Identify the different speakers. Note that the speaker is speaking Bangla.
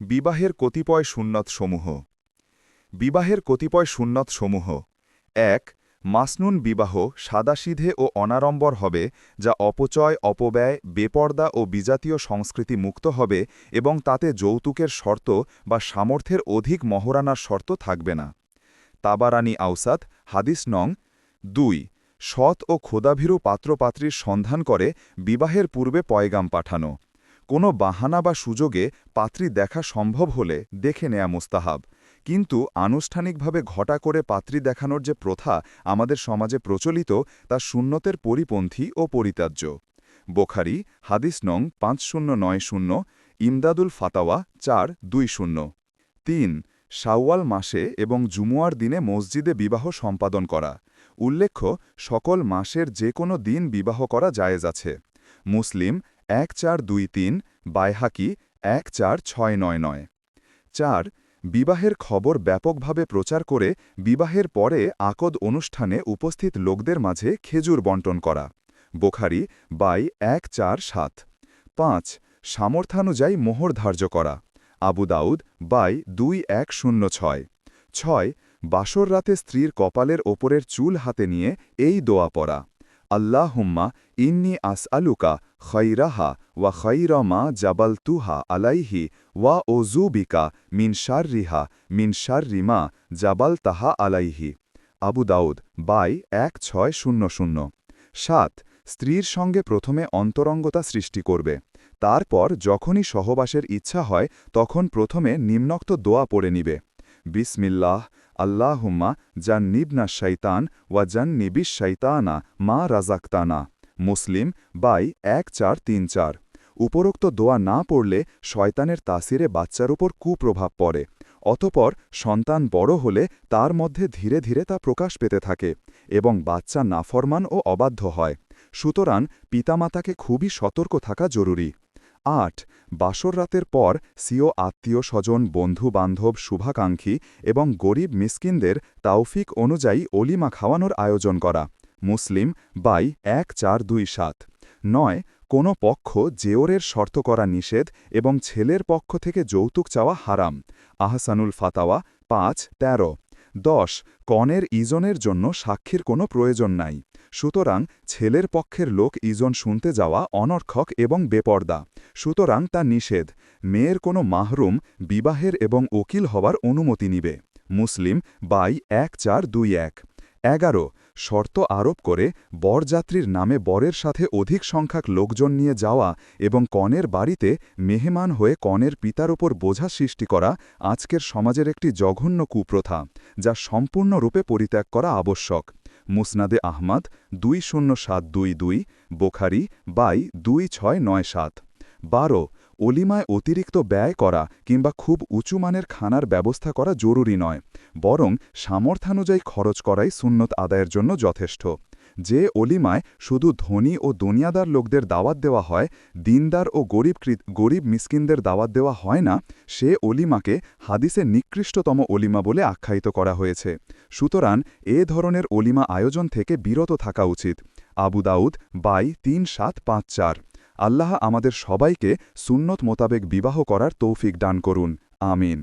Speaker 1: বিবাহের কতিপয় সুন্নতসমূহ। বিবাহের কতিপয় সুন্নতসমূহ। এক, মাসনুন বিবাহ সাদাসিধে ও অনাড়ম্বর হবে, যা অপচয়, অপব্যয়, বেপর্দা ও বিজাতীয় সংস্কৃতি মুক্ত হবে এবং তাতে যৌতুকের শর্ত বা সামর্থ্যের অধিক মহরানার শর্ত থাকবে না। তাবারানি আউসাদ হাদিস নং দুই, সৎ ও খোদাভীরু পাত্রপাত্রীর সন্ধান করে বিবাহের পূর্বে পয়গাম পাঠানো। কোনো বাহানা বা সুযোগে পাত্রী দেখা সম্ভব হলে দেখে নেয়া মুস্তাহাব। কিন্তু আনুষ্ঠানিকভাবে ঘটা করে পাত্রী দেখানোর যে প্রথা আমাদের সমাজে প্রচলিত, তা শূন্যতের পরিপন্থী ও পরিত্যাজ্য। বোখারি, হাদিস নং পাঁচ শূন্য নয় শূন্য, ইমদাদুল ফাতাওয়া চার দুই শূন্য। তিন, শাওয়াল মাসে এবং জুমুয়ার দিনে মসজিদে বিবাহ সম্পাদন করা। উল্লেখ্য, সকল মাসের যে কোনো দিন বিবাহ করা জায়েজ আছে। মুসলিম এক চার দুই তিন, বাইহাকি এক চার ছয় নয় নয়। চার, বিবাহের খবর ব্যাপকভাবে প্রচার করে বিবাহের পরে আকদ অনুষ্ঠানে উপস্থিত লোকদের মাঝে খেজুর বন্টন করা। বোখারি, বাই, এক চার সাত। পাঁচ সামর্থ্যানুযায়ী মোহর ধার্য করা। আবু দাউদ, বাই, দুই এক শূন্য ছয়। ছয়, বাসর রাতে স্ত্রীর কপালের ওপরের চুল হাতে নিয়ে এই দোয়া পড়া। আল্লাহুম্মা ইন্নি আসআলুকা খৈরাহা ওয়া খৈর মা জাবাল তুহা আলাইহি ওয়া ওজুবিকা মিন শাররিহা মিন শাররিমা জাবাল তাহা আলাইহি। আবু দাউদ, বাই, এক, ছয়, শূন্য শূন্য। সাত, স্ত্রীর সঙ্গে প্রথমে অন্তরঙ্গতা সৃষ্টি করবে। তারপর যখনই সহবাসের ইচ্ছা হয়, তখন প্রথমে নিম্নোক্ত দোয়া পড়ে নিবে। বিসমিল্লাহ আল্লাহুম্মা জান নিবনা শৈতান ওয়া নিবিস শৈতানা মা রাজাক্তানা মুসলিম, বাই, এক চার তিন চার। উপরোক্ত দোয়া না পড়লে শয়তানের তাসিরে বাচ্চার উপর কুপ্রভাব পড়ে। অতপর সন্তান বড় হলে তার মধ্যে ধীরে ধীরে তা প্রকাশ পেতে থাকে এবং বাচ্চা নাফরমান ও অবাধ্য হয়। সুতরাং পিতামাতাকে খুবই সতর্ক থাকা জরুরি। আট, বাসর রাতের পর সিও আত্মীয় স্বজন বন্ধু বান্ধব শুভাকাঙ্ক্ষী এবং গরিব মিসকিনদের তাওফিক অনুযায়ী অলিমা খাওয়ানোর আয়োজন করা। মুসলিম, বাই, এক, চার, দুই, সাত। নয়, কোনো পক্ষ জেওরের শর্ত করা নিষেধ এবং ছেলের পক্ষ থেকে যৌতুক চাওয়া হারাম। আহসানুল ফাতাওয়া, পাঁচ, তেরো। দশ, কনের ইজনের জন্য সাক্ষীর কোনো প্রয়োজন নাই। সুতরাং ছেলের পক্ষের লোক ইজন শুনতে যাওয়া অনর্থক এবং বেপর্দা। সুতরাং তা নিষেধ। মেয়ের কোনো মাহরুম বিবাহের এবং ওকিল হওয়ার অনুমতি নিবে। মুসলিম বাই এক চার দুই এক। এগারো। শর্ত আরোপ করে বরযাত্রীর নামে বরের সাথে অধিক সংখ্যক লোকজন নিয়ে যাওয়া এবং কনের বাড়িতে মেহমান হয়ে কনের পিতার ওপর বোঝা সৃষ্টি করা আজকের সমাজের একটি জঘন্য কুপ্রথা, যা সম্পূর্ণরূপে পরিত্যাগ করা আবশ্যক। মুসনাদে আহমদ দুই শূন্য সাত দুই দুই, বোখারি বাই দুই ছয় নয় সাত। বারো, অলিমায় অতিরিক্ত ব্যয় করা কিংবা খুব উঁচু মানের খানার ব্যবস্থা করা জরুরি নয়, বরং সামর্থ্যানুযায়ী খরচ করাই সুন্নত আদায়ের জন্য যথেষ্ট। যে অলিমায় শুধু ধনী ও দুনিয়াদার লোকদের দাওয়াত দেওয়া হয়, দিনদার ও গরিব গরিব মিসকিনদের দাওয়াত দেওয়া হয় না, সে অলিমাকে হাদিসে নিকৃষ্টতম অলিমা বলে আখ্যায়িত করা হয়েছে। সুতরাং এ ধরনের অলিমা আয়োজন থেকে বিরত থাকা উচিত। আবু দাউদ, বাই তিন সাত পাঁচ চার। আল্লাহ আমাদের সবাইকে সুন্নত মোতাবেক বিবাহ করার তৌফিক দান করুন। আমিন।